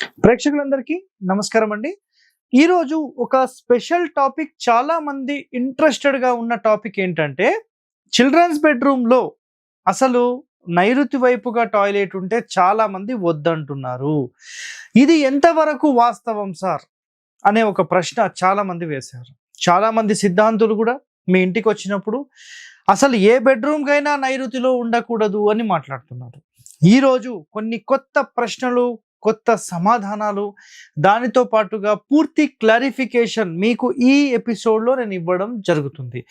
ప్రేక్షకులందరికీ నమస్కారం అండి. ఈరోజు ఒక స్పెషల్ టాపిక్ చాలా మంది ఇంట్రెస్టెడ్గా ఉన్న టాపిక్ ఏంటంటే చిల్డ్రన్స్ బెడ్రూమ్లో అసలు నైరుతి వైపుగా టాయిలెట్ ఉంటే చాలా మంది వద్దంటున్నారు. ఇది ఎంతవరకు వాస్తవం సార్? అనే ఒక ప్రశ్న చాలా మంది వేశారు. చాలా మంది సిద్ధాంతులు కూడా మీ ఇంటికి వచ్చినప్పుడు అసలు ఏ బెడ్రూమ్ కైనా నైరుతిలో ఉండకూడదు అని మాట్లాడుతున్నారు. ఈరోజు కొన్ని కొత్త ప్రశ్నలు కొత్త సమాధానాలు. దానితో పాటుగా పూర్తి క్లారిఫికేషన్ మీకు ఈ ఎపిసోడ్లో నేను ఇవ్వడం జరుగుతుంది.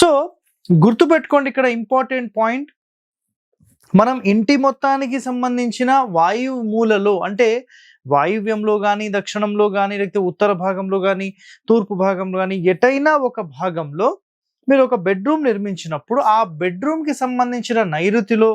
సో గుర్తుపెట్టుకోండి ఇక్కడ ఇంపార్టెంట్ పాయింట్. మనం ఇంటి మొత్తానికి సంబంధించిన వాయువు మూలలో అంటే వాయువ్యంలో కానీ దక్షిణంలో కానీ లేకపోతే ఉత్తర భాగంలో కానీ తూర్పు భాగంలో కానీ ఎటైనా ఒక భాగంలో మీరు ఒక బెడ్రూమ్ నిర్మించినప్పుడు ఆ బెడ్రూమ్కి సంబంధించిన నైరుతిలో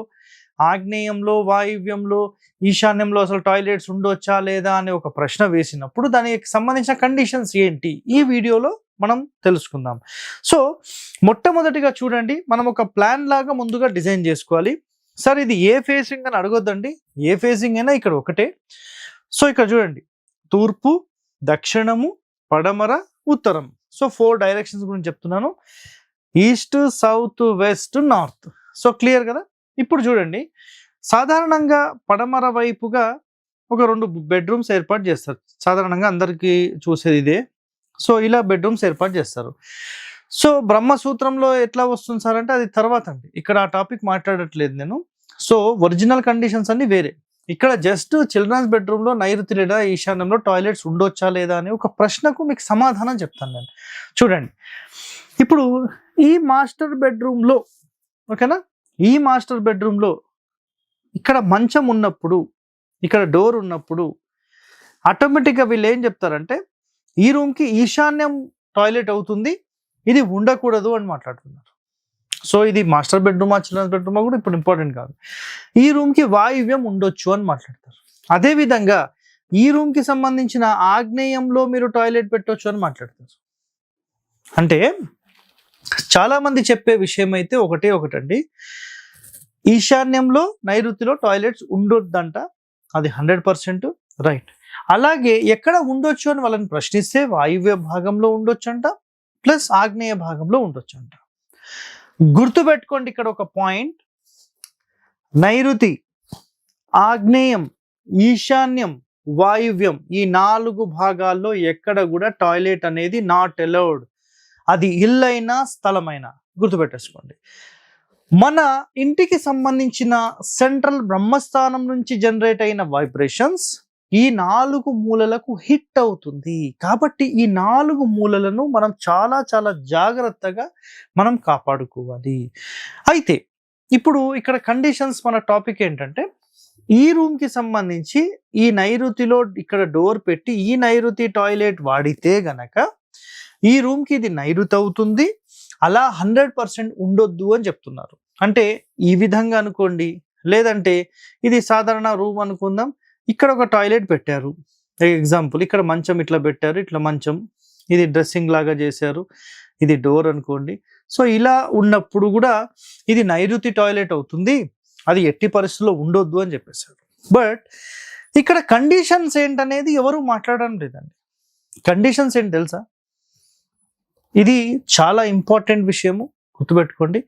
ఆగ్నేయంలో వాయువ్యంలో ఈశాన్యంలో అసలు టాయిలెట్స్ ఉండొచ్చా లేదా అనే ఒక ప్రశ్న వేసినప్పుడు దానికి సంబంధించిన కండిషన్స్ ఏంటి? ఈ వీడియోలో మనం తెలుసుకుందాం. సో మొట్టమొదటిగా చూడండి మనం ఒక ప్లాన్ లాగా ముందుగా డిజైన్ చేసుకోవాలి. సార్ ఇది ఏ ఫేసింగ్ అని అడగొద్దండి. ఏ ఫేసింగ్ అయినా ఇక్కడ ఒకటే. సో ఇక్కడ చూడండి. తూర్పు దక్షిణము పడమర ఉత్తరం. సో ఫోర్ డైరెక్షన్స్ గురించి చెప్తున్నాను. East south west north. So clear కదా? ఇప్పుడు చూడండి. సాధారణంగా పడమర వైపుగా ఒక రెండు బెడ్రూమ్స్ ఏర్పాటు చేస్తారు. సాధారణంగా అందరికీ చూసేది ఇదే. సో ఇలా బెడ్రూమ్స్ ఏర్పాటు చేస్తారు. సో బ్రహ్మసూత్రంలో ఎట్లా వస్తుంది సార్ అంటే అది తర్వాత అండి. ఇక్కడ ఆ టాపిక్ మాట్లాడట్లేదు నేను. సో ఒరిజినల్ కండిషన్స్ అన్ని వేరే. ఇక్కడ జస్ట్ చిల్డ్రన్స్ బెడ్రూమ్లో నైరుతి లేదా ఈశాన్యంలో టాయిలెట్స్ ఉండొచ్చా లేదా అనే ఒక ప్రశ్నకు మీకు సమాధానం చెప్తాను నేను. చూడండి. ఇప్పుడు ఈ మాస్టర్ బెడ్రూమ్లో ఓకేనా? ఈ మాస్టర్ బెడ్రూమ్లో ఇక్కడ మంచం ఉన్నప్పుడు ఇక్కడ డోర్ ఉన్నప్పుడు ఆటోమేటిక్గా వీళ్ళు ఏం చెప్తారంటే ఈ రూమ్కి ఈశాన్యం టాయిలెట్ అవుతుంది ఇది ఉండకూడదు అని మాట్లాడుతున్నారు. సో ఇది మాస్టర్ బెడ్రూమా చిల్డ్రన్స్ బెడ్రూమా కూడా ఇప్పుడు ఇంపార్టెంట్ కాదు. ఈ రూమ్కి వాయువ్యం ఉండొచ్చు అని మాట్లాడతారు. అదేవిధంగా ఈ రూమ్కి సంబంధించిన ఆగ్నేయంలో మీరు టాయిలెట్ పెట్టవచ్చు అని మాట్లాడతారు. అంటే చాలామంది చెప్పే విషయం అయితే ఒకటే ఒకటండి. ఈశాన్యంలో నైరుతిలో టాయిలెట్స్ ఉండొద్దంట. అది హండ్రెడ్ పర్సెంట్ రైట్. అలాగే ఎక్కడ ఉండొచ్చు అని వాళ్ళని ప్రశ్నిస్తే వాయువ్య భాగంలో ఉండొచ్చంట ప్లస్ ఆగ్నేయ భాగంలో ఉండొచ్చంట. గుర్తుపెట్టుకోండి ఇక్కడ ఒక పాయింట్. నైరుతి ఆగ్నేయం ఈశాన్యం వాయువ్యం ఈ నాలుగు భాగాల్లో ఎక్కడ కూడా టాయిలెట్ అనేది నాట్ అలౌడ్. అది ఇల్లైనా స్థలమైనా గుర్తుపెట్టేసుకోండి. మన ఇంటికి సంబంధించిన సెంట్రల్ బ్రహ్మస్థానం నుంచి జనరేట్ అయిన వైబ్రేషన్స్ ఈ నాలుగు మూలలకు హిట్ అవుతుంది. కాబట్టి ఈ నాలుగు మూలలను మనం చాలా చాలా జాగ్రత్తగా మనం కాపాడుకోవాలి. అయితే ఇప్పుడు ఇక్కడ కండిషన్స్ మన టాపిక్ ఏంటంటే ఈ రూమ్కి సంబంధించి ఈ నైరుతిలో ఇక్కడ డోర్ పెట్టి ఈ నైరుతి టాయిలెట్ వాడితే గనక ఈ రూమ్కి ఇది నైరుతి అవుతుంది. అలా హండ్రెడ్ పర్సెంట్ ఉండొద్దు అని చెప్తున్నారు. అంటే ఈ విధంగా అనుకోండి. లేదంటే ఇది సాధారణ రూమ్ అనుకుందాం. ఇక్కడ ఒక టాయిలెట్ పెట్టారు. ఎగ్జాంపుల్ ఇక్కడ మంచం ఇట్లా పెట్టారు. ఇట్లా మంచం. ఇది డ్రెస్సింగ్ లాగా చేశారు. ఇది డోర్ అనుకోండి. సో ఇలా ఉన్నప్పుడు కూడా ఇది నైరుతి టాయిలెట్ అవుతుంది. అది ఎట్టి పరిస్థితుల్లో ఉండొద్దు అని చెప్పేశారు. బట్ ఇక్కడ కండిషన్స్ ఏంటనేది ఎవరు మాట్లాడడం లేదండి. కండిషన్స్ ఏంటి తెలుసా? ఇది చాలా ఇంపార్టెంట్ విషయము గుర్తుపెట్టుకోండి.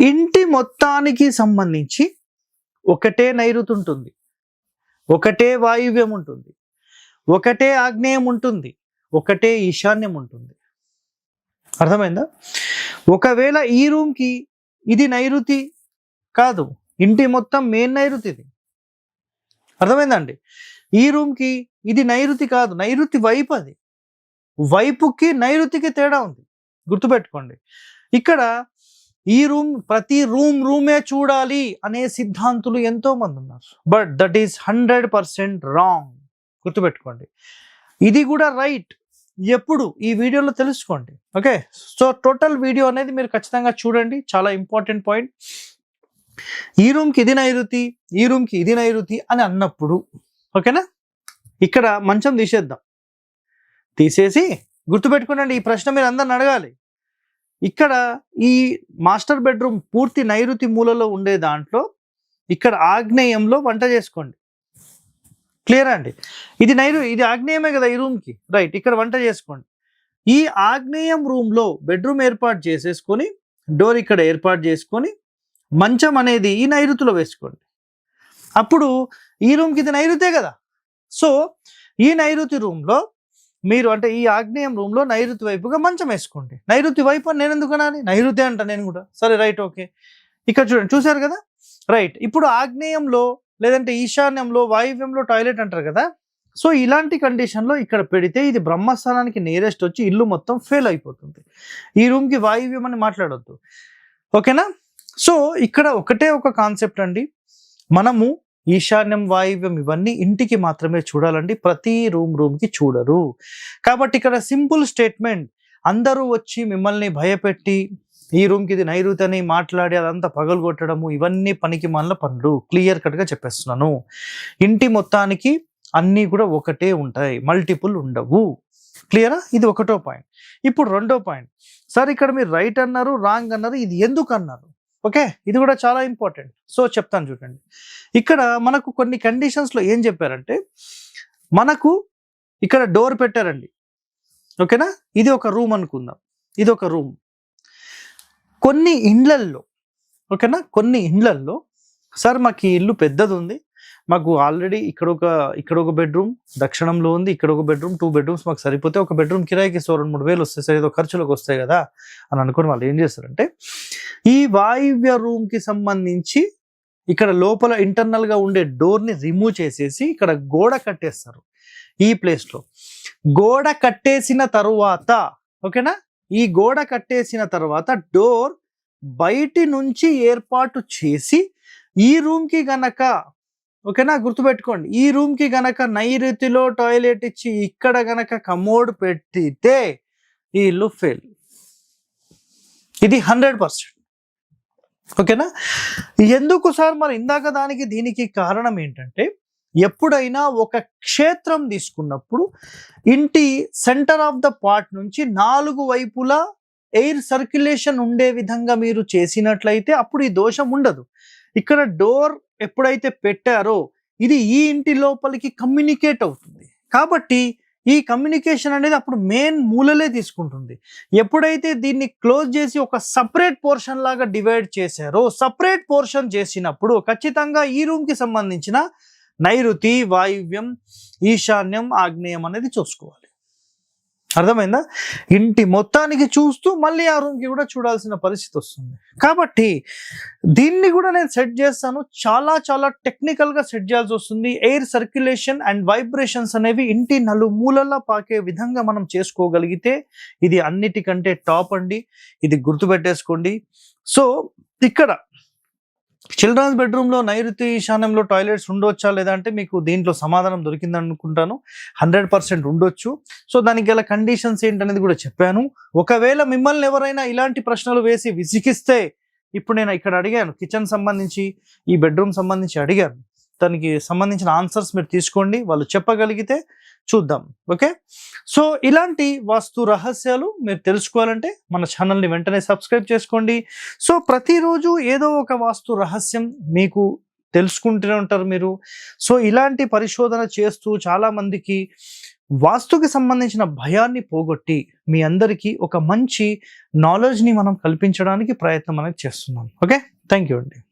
ఇంటి మొత్తానికి సంబంధించి ఒకటే నైరుతి ఉంటుంది ఒకటే వాయువ్యం ఉంటుంది. ఒకటే ఆగ్నేయం ఉంటుంది. ఒకటే ఈశాన్యం ఉంటుంది. అర్థమైందా? ఒకవేళ ఈ రూమ్కి ఇది నైరుతి కాదు. ఇంటి మొత్తం మెయిన్ నైరుతిది అర్థమైందండి ఈ రూమ్కి ఇది నైరుతి కాదు. నైరుతి వైపు అది. వైపుకి నైరుతికి తేడా ఉంది. గుర్తుపెట్టుకోండి. ఇక్కడ ఈ రూమ్ ప్రతి రూమ్ రూమే చూడాలి అనే సిద్ధాంతులు ఎంతో మంది ఉన్నారు. But that is hundred percent wrong. గుర్తుపెట్టుకోండి. ఇది కూడా రైట్. ఎప్పుడు? ఈ వీడియోలో తెలుసుకోండి. ఓకే? సో టోటల్ వీడియో అనేది మీరు ఖచ్చితంగా చూడండి. చాలా ఇంపార్టెంట్ పాయింట్. ఈ రూమ్కి ఇది నైరుతి ఈ రూమ్కి ఇది నైరుతి అని అన్నప్పుడు ఓకేనా? ఇక్కడ మంచం తీసేద్దాం. తీసేసి గుర్తుపెట్టుకునండి ఈ ప్రశ్న మీరు అందరిని అడగాలి. ఇక్కడ ఈ మాస్టర్ బెడ్రూమ్ పూర్తి నైరుతి మూలలో ఉండే దాంట్లో ఇక్కడ ఆగ్నేయంలో వంట చేసుకోండి. క్లియర్ అండి? ఇది నైరు ఇది ఆగ్నేయమే కదా ఈ రూమ్కి. రైట్ ఇక్కడ వంట చేసుకోండి. ఈ ఆగ్నేయం రూమ్లో బెడ్రూమ్ ఏర్పాటు చేసేసుకొని డోర్ ఇక్కడ ఏర్పాటు చేసుకొని మంచం అనేది ఈ నైరుతిలో వేసుకోండి. అప్పుడు ఈ రూమ్కి ఇది నైరుతే కదా. సో ఈ నైరుతి రూమ్లో మీరు అంటే ఈ ఆగ్నేయం రూమ్లో నైరుతి వైపుగా మంచం వేసుకోండి. నైరుతి వైపు అని నేను ఎందుకు అనాలి? నైరుతి అంట నేను కూడా. సరే రైట్ ఓకే. ఇక్కడ చూడండి చూశారు కదా? రైట్ ఇప్పుడు ఆగ్నేయంలో లేదంటే ఈశాన్యంలో వాయువ్యంలో టాయిలెట్ అంటారు కదా? సో ఇలాంటి కండిషన్లో ఇక్కడ పెడితే ఇది బ్రహ్మస్థానానికి నేరెస్ట్ వచ్చి ఇల్లు మొత్తం ఫెయిల్ అయిపోతుంది. ఈ రూమ్కి వాయువ్యం అని మాట్లాడొద్దు. ఓకేనా? సో ఇక్కడ ఒకటే ఒక కాన్సెప్ట్ అండి. మనము ఈశాన్యం వాయువ్యం ఇవన్నీ ఇంటికి మాత్రమే చూడాలండి. ప్రతి రూమ్ రూమ్కి చూడరు. కాబట్టి ఇక్కడ సింపుల్ స్టేట్మెంట్ అందరూ వచ్చి మిమ్మల్ని భయపెట్టి ఈ రూమ్కి ఇది నైరుతని మాట్లాడి అదంతా పగలగొట్టడము ఇవన్నీ పనికి మనల పనులు. క్లియర్ కట్గా చెప్పేస్తున్నాను. ఇంటి మొత్తానికి అన్నీ కూడా ఒకటే ఉంటాయి. మల్టిపుల్ ఉండవు. క్లియరా? ఇది ఒకటో పాయింట్. ఇప్పుడు రెండో పాయింట్. సార్ ఇక్కడ మీరు రైట్ అన్నారు రాంగ్ అన్నారు ఇది ఎందుకు అన్నారు? ఓకే? ఇది కూడా చాలా ఇంపార్టెంట్. సో చెప్తాను చూడండి. ఇక్కడ మనకు కొన్ని కండిషన్స్లో ఏం చెప్పారంటే మనకు ఇక్కడ డోర్ పెట్టారండి. ఓకేనా? ఇది ఒక రూమ్ అనుకుందాం. ఇది ఒక రూమ్. కొన్ని ఇండ్లల్లో ఓకేనా? కొన్ని ఇండ్లల్లో సార్ మాకు ఈ ఇల్లు పెద్దది ఉంది. మాకు ఆల్రెడీ ఇక్కడ ఒక ఇక్కడ ఒక బెడ్రూమ్ దక్షిణంలో ఉంది ఇక్కడ ఒక బెడ్రూమ్ టూ బెడ్రూమ్స్ మాకు సరిపోతే ఒక బెడ్రూమ్ కిరాయికి సో రెండు మూడు వేలు వస్తాయి సార్ ఏదో ఖర్చులకు వస్తాయి కదా అని అనుకుని వాళ్ళు ఏం చేస్తారంటే ఈ వాయువ్య రూమ్కి సంబంధించి ఇక్కడ లోపల ఇంటర్నల్గా ఉండే డోర్ని రిమూవ్ చేసేసి ఇక్కడ గోడ కట్టేస్తారు ఈ ప్లేస్లో గోడ కట్టేసిన తరువాత ఓకేనా? ఈ గోడ కట్టేసిన తర్వాత డోర్ బయటి నుంచి ఏర్పాటు చేసి ఈ రూమ్కి గనక ఓకేనా? గుర్తుపెట్టుకోండి. ఈ రూమ్కి గనక నైరుతిలో టాయిలెట్ ఇచ్చి ఇక్కడ గనక కమోడ్ పెట్టితే ఈ ఇల్లు ఫెయిల్ ఇది హండ్రెడ్ పర్సెంట్. ఓకేనా? ఎందుకు సార్? మరి ఇందాక దానికి దీనికి కారణం ఏంటంటే ఎప్పుడైనా ఒక క్షేత్రం తీసుకున్నప్పుడు ఇంటి సెంటర్ ఆఫ్ ద పార్ట్ నుంచి నాలుగు వైపులా ఎయిర్ సర్క్యులేషన్ ఉండే విధంగా మీరు చేసినట్లయితే అప్పుడు ఈ దోషం ఉండదు. ఇక్కడ డోర్ ఎప్పుడైతే పెట్టారో ఇది ఈ ఇంటి లోపలికి కమ్యూనికేట్ అవుతుంది. కాబట్టి ఈ కమ్యూనికేషన్ అనేది అప్పుడు మెయిన్ మూలలే తీసుకుంటుంది. ఎప్పుడైతే దీన్ని క్లోజ్ చేసి ఒక సపరేట్ పోర్షన్ లాగా డివైడ్ చేశారో సపరేట్ పోర్షన్ చేసినప్పుడు ఖచ్చితంగా ఈ రూమ్కి సంబంధించిన నైరుతి వాయువ్యం ఈశాన్యం ఆగ్నేయం అనేది చూసుకోవాలి. అర్థమైందా? ఇంటి మొత్తానికి చూస్తూ మళ్ళీ ఆ రూమ్కి కూడా చూడాల్సిన పరిస్థితి వస్తుంది. కాబట్టి దీన్ని కూడా నేను సెట్ చేస్తాను. చాలా చాలా టెక్నికల్గా సెట్ చేయాల్సి వస్తుంది. ఎయిర్ సర్క్యులేషన్ అండ్ వైబ్రేషన్స్ అనేవి ఇంటి నలుమూలలా పాకే విధంగా మనం చేసుకోగలిగితే ఇది అన్నిటికంటే టాప్ అండి. ఇది గుర్తుపెట్టేసుకోండి. సో ఇక్కడ చిల్డ్రన్స్ బెడ్రూమ్లో నైరుతి ఈశాన్యంలో టాయిలెట్స్ ఉండొచ్చా లేదంటే మీకు దీంట్లో సమాధానం దొరికింది అనుకుంటాను హండ్రెడ్ పర్సెంట్ ఉండొచ్చు. సో దానికి గల కండిషన్స్ ఏంటనేది కూడా చెప్పాను. ఒకవేళ మిమ్మల్ని ఎవరైనా ఇలాంటి ప్రశ్నలు వేసి విసిగిస్తే ఇప్పుడు నేను ఇక్కడ అడిగాను కిచెన్ సంబంధించి ఈ బెడ్రూమ్ సంబంధించి అడిగాను. దానికి సంబంధించిన ఆన్సర్స్ మీరు తీసుకోండి. వాళ్ళు చెప్పగలిగితే చూద్దాం. ఓకే? సో ఇలాంటి వాస్తు రహస్యాలు మీరు తెలుసుకోవాలంటే మన ఛానల్ని వెంటనే సబ్స్క్రైబ్ చేసుకోండి. సో ప్రతిరోజు ఏదో ఒక వాస్తు రహస్యం మీకు తెలుసుకుంటూనే ఉంటారు మీరు. సో ఇలాంటి పరిశోధన చేస్తూ చాలామందికి వాస్తుకి సంబంధించిన భయాన్ని పోగొట్టి మీ అందరికీ ఒక మంచి నాలెడ్జ్ని మనం కల్పించడానికి ప్రయత్నం అనేది చేస్తున్నాం. ఓకే? థ్యాంక్ యూ అండి.